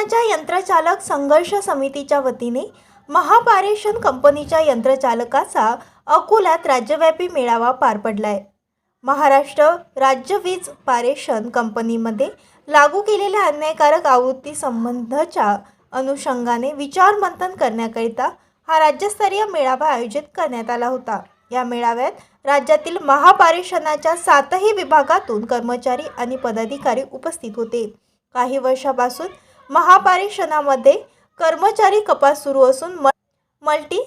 वितरणाच्या यंत्रचालक संघर्ष समितीच्या वतीने महापारेषण कंपनीच्या यंत्रचालकाचा अकोल्यात राज्यव्यापी मेळावा पार पडलाय. महाराष्ट्र राज्य वीज पारेषण कंपनीमध्ये लागू केलेल्या अन्यायकारक आवृत्ती संबंधाच्या अनुषंगाने विचारमंथन करण्याकरिता हा राज्यस्तरीय मेळावा आयोजित करण्यात आला होता. या मेळाव्यात राज्यातील महापारेषणाच्या सातही विभागातून कर्मचारी आणि पदाधिकारी उपस्थित होते. काही वर्षापासून महापारेषणामध्ये कर्मचारी कपात सुरू असून म मल्टी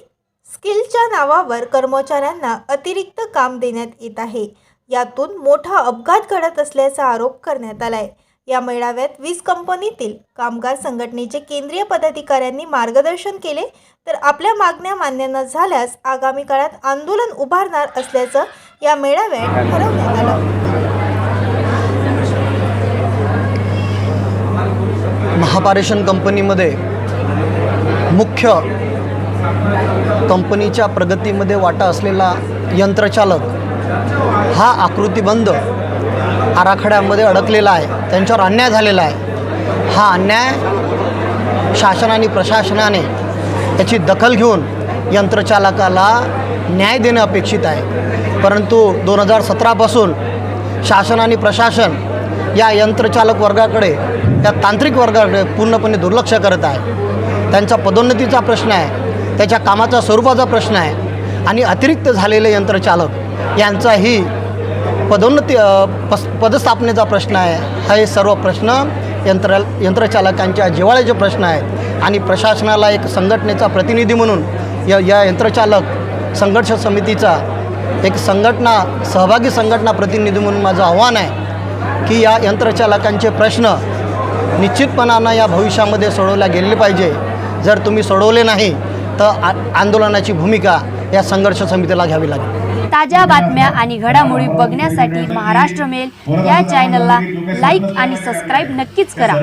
स्किलच्या नावावर कर्मचाऱ्यांना अतिरिक्त काम देण्यात येत आहे. यातून मोठा अपघात घडत असल्याचा आरोप करण्यात आलाय. या मेळाव्यात वीज कंपनीतील कामगार संघटनेचे केंद्रीय पदाधिकाऱ्यांनी मार्गदर्शन केले तर आपल्या मागण्या मान्य न झाल्यास आगामी काळात आंदोलन उभारणार असल्याचं या मेळाव्यात ठरवण्यात आलं. महापारेषण कंपनीमध्ये मुख्य कंपनीच्या प्रगतीमध्ये वाटा असलेला यंत्रचालक हा आकृतीबंद आराखड्यामध्ये अडकलेला आहे. त्यांच्यावर अन्याय झालेला आहे. हा अन्याय शासन आणि प्रशासनाने त्याची दखल घेऊन यंत्रचालकाला न्याय देणं अपेक्षित आहे. परंतु दोन हजार सतरापासून शासन आणि प्रशासन या यंत्रचालक वर्गाकडे या तांत्रिक वर्गाकडे पूर्णपणे दुर्लक्ष करत आहे. त्यांचा पदोन्नतीचा प्रश्न आहे त्याच्या कामाचा स्वरूपाचा प्रश्न आहे आणि अतिरिक्त झालेले यंत्रचालक यांचाही पदोन्नती पस पदस्थापनेचा प्रश्न आहे. हा हे सर्व प्रश्न यंत्र यंत्रचालकांच्या जिवाळ्याचे प्रश्न आहेत आणि प्रशासनाला एक संघटनेचा प्रतिनिधी म्हणून या या यंत्रचालक संघर्ष समितीचा एक संघटना सहभागी संघटना प्रतिनिधी म्हणून माझं आव्हान आहे. की या यंत्रचालकांचे प्रश्न निश्चितपणानं या भविष्यामध्ये सोडवल्या गेले पाहिजे. जर तुम्ही सोडवले नाही तर आ आंदोलनाची भूमिका या संघर्ष समितीला घ्यावी लागेल. ताज्या बातम्या आणि घडामोडी बघण्यासाठी महाराष्ट्र मेल या चॅनलला लाईक आणि सबस्क्राईब नक्कीच करा.